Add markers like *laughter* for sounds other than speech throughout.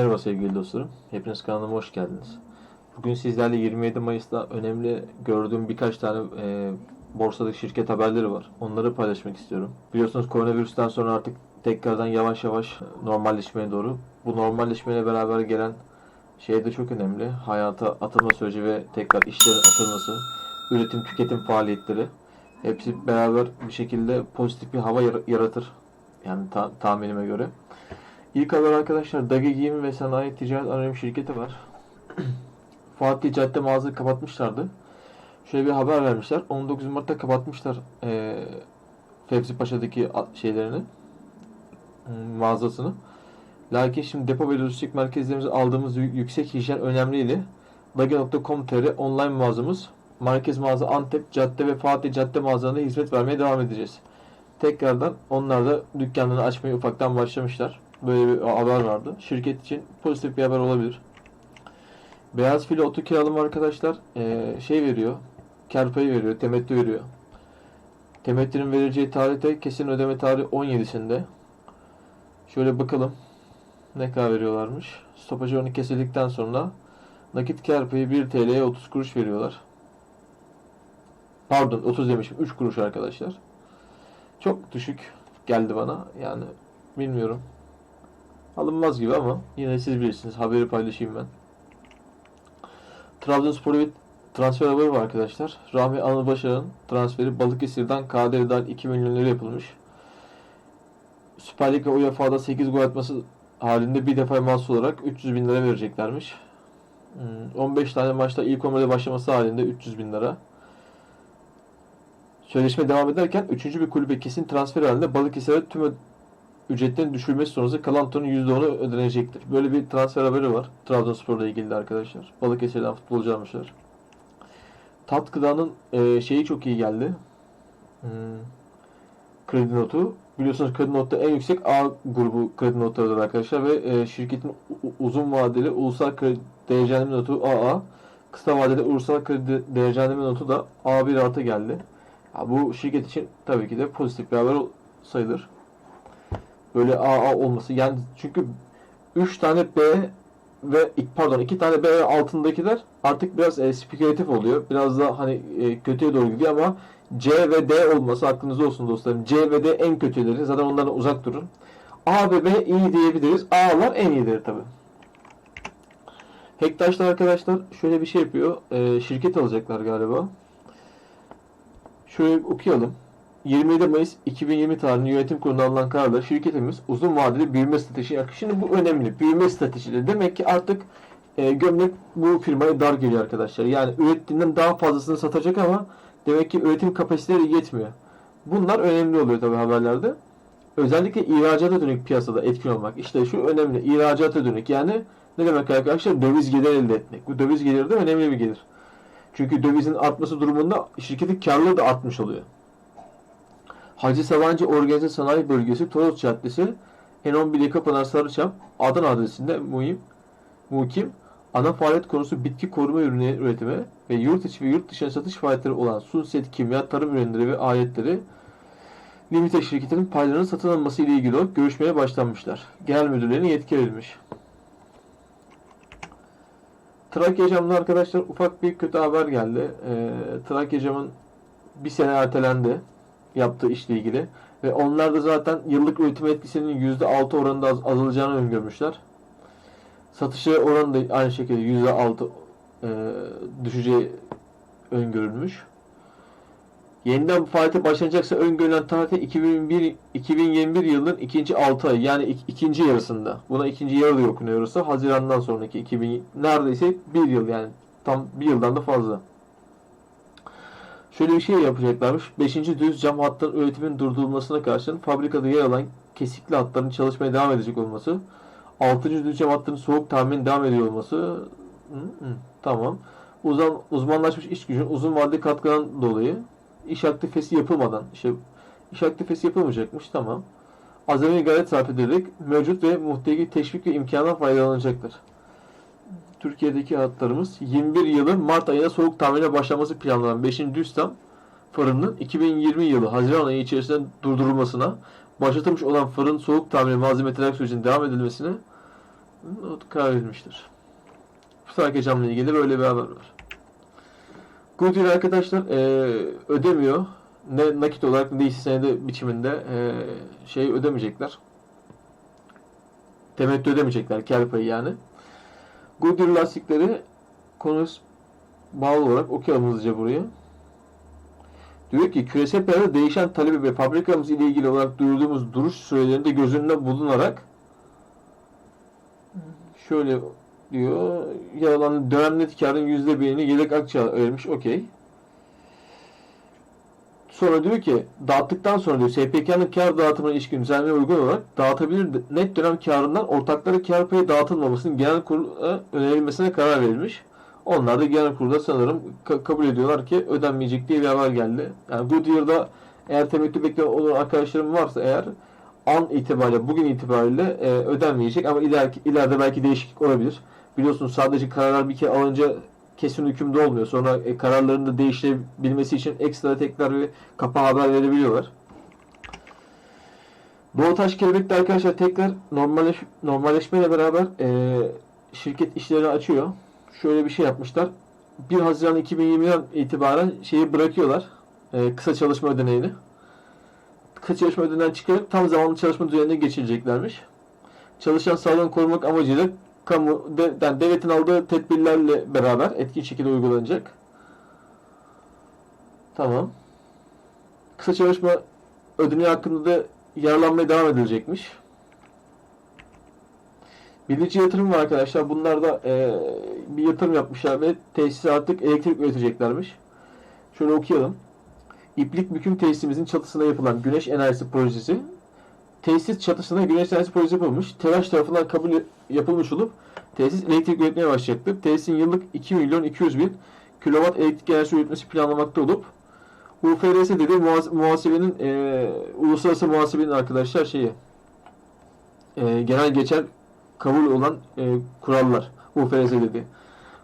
Merhaba sevgili dostlarım. Hepiniz kanalıma hoş geldiniz. Bugün sizlerle 27 Mayıs'ta önemli gördüğüm birkaç tane e, borsadaki şirket haberleri var. Onları paylaşmak istiyorum. Biliyorsunuz koronavirüsten sonra artık tekrardan yavaş yavaş normalleşmeye doğru. Bu normalleşmeyle beraber gelen şey de çok önemli. Hayata atılma süreci ve tekrar işlerin açılması, üretim tüketim faaliyetleri hepsi beraber bir şekilde pozitif bir hava yar- yaratır. Yani ta- tahminime göre. İlk haber arkadaşlar Dagi Giyim ve Sanayi Ticaret Anonim Şirketi var. *clears throat* Fatih Cadde mağazayı kapatmışlardı. Şöyle bir haber vermişler. 19 Mart'ta kapatmışlar eee Fevzi Paşa'daki şeylerini hmm, mağazasını. Lakin şimdi depo ve lojistik merkezlerimize aldığımız yü- yüksek hijyen önemliydi. Dagi.com.tr online mağazamız Merkez Mağaza Antep Cadde ve Fatih Cadde mağazalarında hizmet vermeye devam edeceğiz. Tekrardan onlar da dükkanlarını açmaya ufaktan başlamışlar. Böyle bir haber vardı. Şirket için pozitif bir haber olabilir. Beyaz filo otu kiralama arkadaşlar eee, şey veriyor. Kar payı veriyor. Temettü veriyor. Temettünün verileceği tarihte kesin ödeme tarihi 17'sinde. Şöyle bakalım. Ne kadar veriyorlarmış. Stopaj oranı kesildikten sonra nakit kar payı 1 TL'ye 30 kuruş veriyorlar. Pardon 30 demişim. 3 kuruş arkadaşlar. Çok düşük geldi bana. Yani bilmiyorum. Alınmaz gibi ama yine siz bilirsiniz. Haberi paylaşayım ben. Trabzonspor'a bir transfer haberi var arkadaşlar. Rami Anılbaşar'ın transferi Balıkesir'den KDV dahil 2 milyon lira yapılmış. Süper Lig ve UEFA'da 8 gol atması halinde bir defa mahsus olarak 300 bin lira vereceklermiş. Hmm, 15 tane maçta ilk 11'de başlaması halinde 300 bin lira. Sözleşme devam ederken 3. bir kulübe kesin transfer halinde Balıkesir'e tüm ücretlerin düşürülmesi sonrası kalan tutarın %10'u ödenecektir. Böyle bir transfer haberi var. Trabzonspor'la ilgili arkadaşlar. Balıkesir'den futbolcu almışlar. Tat Gıda'nın e, şeyi çok iyi geldi. Hmm, kredi notu. Biliyorsunuz kredi notu en yüksek A grubu kredi notlarıdır arkadaşlar ve e, şirketin uzun vadeli ulusal kredi değerlendirme notu AA. Kısa vadeli ulusal kredi değerlendirme notu da A1 artı geldi. Ya bu şirket için tabii ki de pozitif bir haber sayılır. Böyle AA olması yani çünkü 3 tane B ve pardon 2 tane B altındakiler artık biraz e, spekülatif oluyor. Biraz da hani e, kötüye doğru gidiyor ama C ve D olması aklınızda olsun dostlarım. C ve D en kötüleri. Zaten onlardan uzak durun. A ve B iyi diyebiliriz. A'lar en iyileri tabii. Hektaş'ta arkadaşlar şöyle bir şey yapıyor. E, şirket alacaklar galiba. Şöyle okuyalım. 27 Mayıs 2020 tarihinde yönetim kurulunda alınan kararla şirketimiz uzun vadeli büyüme stratejisi yaklaşık. Şimdi bu önemli. Büyüme stratejileri. Demek ki artık e, gömlek bu firmaya dar geliyor arkadaşlar. Yani ürettiğinden daha fazlasını satacak ama demek ki üretim kapasiteleri yetmiyor. Bunlar önemli oluyor tabii haberlerde. Özellikle ihracata dönük piyasada etkin olmak. İşte şu önemli. İhracata dönük. Yani ne demek arkadaşlar? Döviz geliri elde etmek. Bu döviz geliri de önemli bir gelir. Çünkü dövizin artması durumunda şirketin karlılığı da artmış oluyor. Hacı Sabancı Organize Sanayi Bölgesi Toros Caddesi N11 Yakapınar Sarıçam Adana adresinde muhim, mukim ana faaliyet konusu bitki koruma ürünleri üretimi ve yurt içi ve yurt dışına satış faaliyetleri olan Sunset Kimya Tarım Ürünleri ve Aletleri Limited şirketinin paylarının satın alınması ile ilgili olarak görüşmeye başlanmışlar. Genel müdürlerine yetki verilmiş. Trakya Cam'da arkadaşlar ufak bir kötü haber geldi. Ee, Trakya Cam'ın bir sene ertelendi yaptığı işle ilgili. Ve onlar da zaten yıllık üretim etkisinin %6 oranında az- azalacağını öngörmüşler. Satışı oranı da aynı şekilde %6 e, düşeceği öngörülmüş. Yeniden faaliyete başlanacaksa öngörülen tarihte 2001 2021 yılının ikinci 6 ayı yani ik- ikinci yarısında. Buna ikinci yarı da okunuyorsa Haziran'dan sonraki 2000 neredeyse bir yıl yani tam bir yıldan da fazla. Şöyle bir şey yapacaklarmış. 5. düz cam hattının üretiminin durdurulmasına karşın fabrikada yer alan kesikli hatların çalışmaya devam edecek olması. 6. düz cam hattının soğuk tahmin devam ediyor olması. Hı hı, tamam. Uzman, uzmanlaşmış iş gücünün uzun vadeli katkıdan dolayı iş aktifesi yapılmadan işte iş aktifesi yapılmayacakmış tamam. Azami gayret sarf ederek mevcut ve muhtegi teşvik ve imkandan faydalanacaktır. Türkiye'deki hatlarımız 21 yılı Mart ayında soğuk tahmine başlaması planlanan 5. Düstam fırının 2020 yılı Haziran ayı içerisinde durdurulmasına, başlatılmış olan fırın soğuk tahmini malzeme tedarik sürecinin devam edilmesine karar verilmiştir. Fıtrak camla ilgili böyle bir haber var. Goodyear arkadaşlar e, ödemiyor. Ne nakit olarak ne hisse senedi biçiminde e, şey ödemeyecekler. Temettü ödemeyecekler. Kar payı yani. Goodyear lastikleri konusu bağlı olarak okuyalım hızlıca buraya. Diyor ki küresel piyasada değişen talebi ve fabrikamız ile ilgili olarak duyurduğumuz duruş sürelerinde göz önünde bulunarak şöyle diyor yer alan dönem net karın yüzde birini yedek akçe vermiş. Okey. Sonra diyor ki dağıttıktan sonra diyor SPK'nın kar dağıtımına ilişkin düzenlemeye uygun olarak dağıtabilir net dönem karından ortaklara kar payı dağıtılmamasının genel kurula önerilmesine karar verilmiş. Onlar da genel kurulda sanırım ka- kabul ediyorlar ki ödenmeyecek diye bir haber geldi. Yani Goodyear'da eğer temettü bekleyen olan arkadaşlarım varsa eğer an itibariyle bugün itibariyle e, ödenmeyecek ama ileriki, ileride belki değişiklik olabilir. Biliyorsunuz sadece kararlar bir kere alınca kesin hükümde olmuyor. Sonra e, kararların da değişebilmesi için ekstra tekrar ve kapa haber verebiliyorlar. Doğu Taş Kelebek'te arkadaşlar tekrar normalleş, normalleşmeyle beraber e, şirket işlerini açıyor. Şöyle bir şey yapmışlar. 1 Haziran 2020'den itibaren şeyi bırakıyorlar. E, kısa çalışma ödeneğini. Kısa çalışma ödeneğinden çıkarıp tam zamanlı çalışma düzenine geçireceklermiş. Çalışan sağlığını korumak amacıyla kamu de, yani devletin aldığı tedbirlerle beraber etkin şekilde uygulanacak. Tamam. Kısa çalışma ödeneği hakkında da yararlanmaya devam edilecekmiş. Bilici yatırım var arkadaşlar. Bunlar da e, bir yatırım yapmışlar ve tesise artık elektrik üreteceklermiş. Şöyle okuyalım. İplik büküm tesisimizin çatısına yapılan güneş enerjisi projesi tesis çatısına güneş enerjisi projesi yapılmış. TERAŞ tarafından kabul yapılmış olup tesis elektrik üretmeye başlayacaktır. Tesisin yıllık 2 milyon 200 bin kilowatt elektrik enerjisi üretmesi planlamakta olup UFRS dedi muhas- muhasebenin e, uluslararası muhasebenin arkadaşlar şeyi e, genel geçer kabul olan e, kurallar UFRS dedi.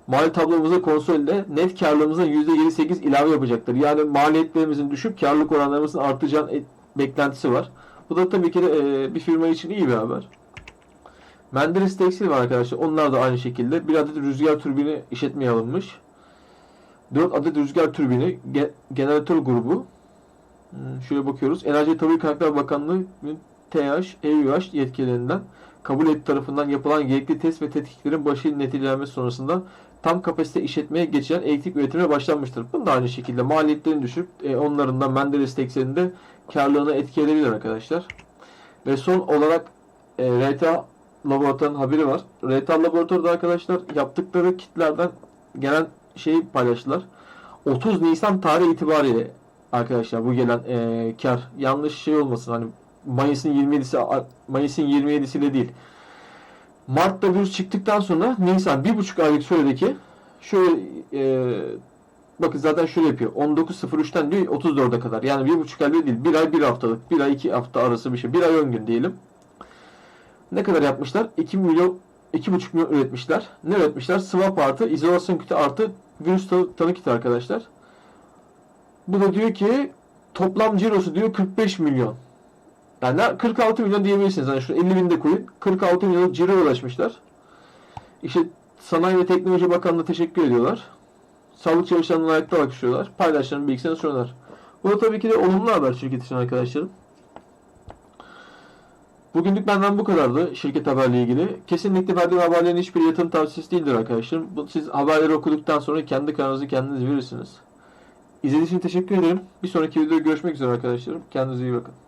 Mali tablomuza konsolde net karlılığımızın %7-8 ilave yapacaktır. Yani maliyetlerimizin düşüp karlılık oranlarımızın artacağın e- beklentisi var. Bu da tabii ki de e, bir firma için iyi bir haber. Menderes Tekstil var arkadaşlar. Onlar da aynı şekilde. Bir adet rüzgar türbini işletmeye alınmış. 4 adet rüzgar türbini ge- jeneratör grubu. Hmm, Şöyle bakıyoruz. Enerji Tabii Kaynaklar Bakanlığı TH, EÜH yetkililerinden kabul et tarafından yapılan gerekli test ve tetkiklerin başarılı neticelenmesi sonrasında tam kapasite işletmeye geçilen elektrik üretimine başlanmıştır. Bunu da aynı şekilde maliyetlerini düşürüp e, onların da Menderes Teksel'inde karlılığını etki edebilir arkadaşlar. Ve son olarak e, RTA laboratuvarın haberi var. RTA laboratuvarda arkadaşlar yaptıkları kitlerden gelen şeyi paylaştılar. 30 Nisan tarihi itibariyle arkadaşlar bu gelen e, kar yanlış şey olmasın hani Mayıs'ın 27'si Mayıs'ın 27'siyle değil. Mart'ta virüs çıktıktan sonra Nisan bir buçuk aylık süredeki şöyle e, bakın zaten şöyle yapıyor. 19.03'ten diyor 34'e kadar. Yani bir buçuk ay değil. Bir ay bir haftalık. Bir ay iki hafta arası bir şey. Bir ay 10 gün diyelim. Ne kadar yapmışlar? 2 milyon 2,5 milyon üretmişler. Ne üretmişler? Swap artı izolasyon kiti artı virüs tanı, tanı kiti arkadaşlar. Bu da diyor ki toplam cirosu diyor 45 milyon. Yani 46 milyon diyebilirsiniz. Hani şu 50 bin de koyun. 46 milyon ciro ulaşmışlar. İşte Sanayi ve Teknoloji Bakanlığı'na teşekkür ediyorlar. Sağlık çalışanlarına ayakta alkışlıyorlar. Paydaşların bilgisini sunuyorlar. Bu da tabii ki de olumlu haber şirket için arkadaşlarım. Bugünlük benden bu kadardı şirket haberle ilgili. Kesinlikle verdiğim haberlerin hiçbir yatırım tavsiyesi değildir arkadaşlarım. Siz haberleri okuduktan sonra kendi kararınızı kendiniz verirsiniz. İzlediğiniz için teşekkür ederim. Bir sonraki videoda görüşmek üzere arkadaşlarım. Kendinize iyi bakın.